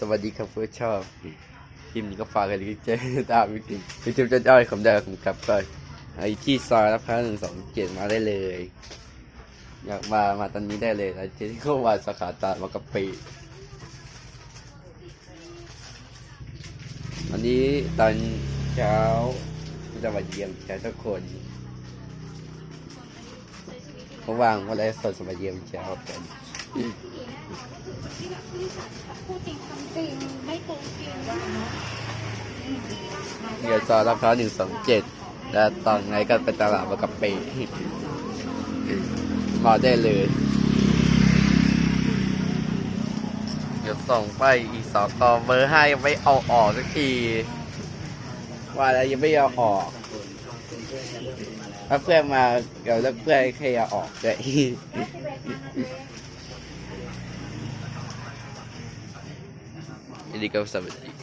สวัสดีครับเพื่อชอบคลิปนี้ก็ฝากกันที่เจตามวิธีวิธีจะจ้อยของเดิมครับก็ไอที่ซอยรับพระหนึ่งสองเจ็ดมาได้เลย อยากมามาตอนนี้ได้เลยนะที่เข้ามาสาขาตาดมากะปิวันนี้ตอนเช้าจะมาเยี่ยมแกทุกคนเขาว่างวันไรสดจะมาเยี่ยมเช้ากัน พูดจริงทำจริงไม่โกงจริงเดี๋ยวจอรับพร้าหนึ่งสองเจ็ดแล้วตอนไหนก็ไปตลาดมากะปิมาได้เลยเดี๋ยวส่งไปอีสองกอเบอร์ห้ายังไม่เอาออกสักที ว่าแล้วยังไม่เอาออกถ้าเพื่อนมาเดี๋ยวแล้วเพื่อนใครเอาออกเลยยินดีกับสวัส ดีครับ